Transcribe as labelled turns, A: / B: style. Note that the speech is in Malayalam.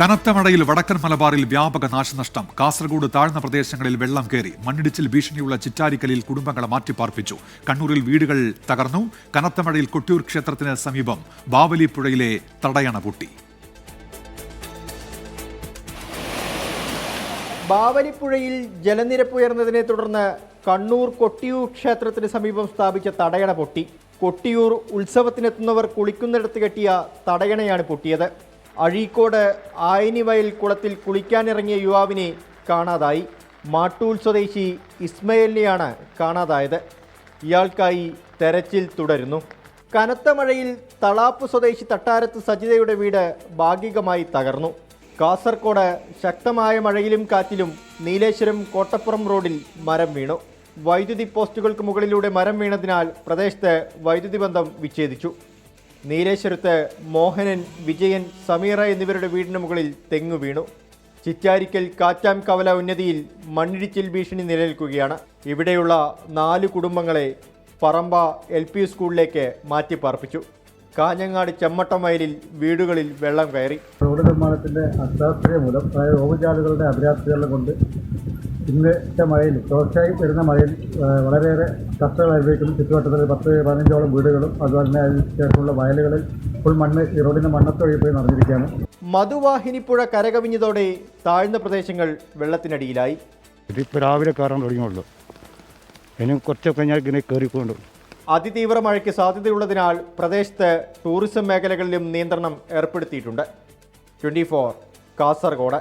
A: കനത്ത മഴയിൽ വടക്കൻ മലബാറിൽ വ്യാപക നാശനഷ്ടം. കാസർഗോഡ് താഴ്ന്ന പ്രദേശങ്ങളിൽ വെള്ളം കയറി. മണ്ണിടിച്ചിൽ ഭീഷണിയുള്ള ചിറ്റാരിക്കലിൽ കുടുംബങ്ങളെ മാറ്റിപ്പാർപ്പിച്ചു. കണ്ണൂരിൽ വീടുകൾ തകർന്നു. കനത്ത മഴയിൽ കൊട്ടിയൂർ ക്ഷേത്രത്തിന് സമീപം ബാവലി പുഴയിലെ തടയണ പൊട്ടി.
B: ബാവലിപ്പുഴയിൽ ജലനിരപ്പ് ഉയർന്നതിനെ തുടർന്ന് കണ്ണൂർ കൊട്ടിയൂർ ക്ഷേത്രത്തിന് സമീപം സ്ഥാപിച്ച തടയണ പൊട്ടി. കൊട്ടിയൂർ ഉത്സവത്തിനെത്തുന്നവർ കുളിക്കുന്നിടത്ത് കെട്ടിയ തടയണയാണ് പൊട്ടിയത്. അഴീക്കോട് ആയനിവയൽ കുളത്തിൽ കുളിക്കാനിറങ്ങിയ യുവാവിനെ കാണാതായി. മാട്ടൂൽ സ്വദേശി ഇസ്മയിലിനെയാണ് കാണാതായത്. ഇയാൾക്കായി തെരച്ചിൽ തുടരുന്നു. കനത്ത മഴയിൽ തളാപ്പ് സ്വദേശി തട്ടാരത്ത് സജിതയുടെ വീട് ഭാഗികമായി തകർന്നു. കാസർകോട് ശക്തമായ മഴയിലും കാറ്റിലും നീലേശ്വരം കോട്ടപ്പുറം റോഡിൽ മരം വീണു. വൈദ്യുതി പോസ്റ്റുകൾക്ക് മുകളിലൂടെ മരം വീണതിനാൽ പ്രദേശത്ത് വൈദ്യുതി ബന്ധം വിച്ഛേദിച്ചു. നീലേശ്വരത്ത് മോഹനൻ വിജയൻ സമീറ എന്നിവരുടെ വീടിന് മുകളിൽ തെങ്ങു വീണു. ചിറ്റാരിക്കൽ കാറ്റാം കവല ഉന്നതിയിൽ മണ്ണിടിച്ചിൽ ഭീഷണി നിലനിൽക്കുകയാണ്. ഇവിടെയുള്ള നാല് കുടുംബങ്ങളെ പറമ്പ എൽ പി സ്കൂളിലേക്ക് മാറ്റിപ്പാർപ്പിച്ചു. കാഞ്ഞങ്ങാട് ചെമ്മട്ടം വയലിൽ വീടുകളിൽ വെള്ളം കയറി.
C: റോഡ് നിർമ്മാണത്തിന്റെ അശാസ്ത്രീയ മൂലം അതായത് ഓവുചാലുകളുടെ അപരാധതകളും കൊണ്ട് ഇന്നത്തെ മഴയിൽ തുടർച്ചയായി വരുന്ന മഴയിൽ വളരെയേറെ കഷ്ടങ്ങൾ അനുഭവിക്കുന്നു ചുറ്റുവട്ടത്തിൽ പത്ത് പതിനഞ്ചോളം വീടുകളും അതുപോലെ തന്നെ അതിന് ശേഷമുള്ള വയലുകളിൽ ഫുൾ മണ്ണ് ഈ റോഡിന്റെ മണ്ണത്തൊഴി പോയി നടന്നിരിക്കുകയാണ്
B: മധുവാഹിനിപ്പുഴ കരകവിഞ്ഞതോടെ താഴ്ന്ന പ്രദേശങ്ങൾ വെള്ളത്തിനടിയിലായി.
D: ഇതിപ്പോൾ രാവിലെ കയറാൻ തുടങ്ങിയുള്ളൂ. ഇനി കുറച്ചൊക്കെ ഞാൻ ഇങ്ങനെ കയറിക്കൊണ്ട്.
B: അതിതീവ്ര മഴയ്ക്ക് സാധ്യതയുള്ളതിനാൽ പ്രദേശത്ത് ടൂറിസം മേഖലകളിലും നിയന്ത്രണം ഏർപ്പെടുത്തിയിട്ടുണ്ട്. Twenty four Kasaragod.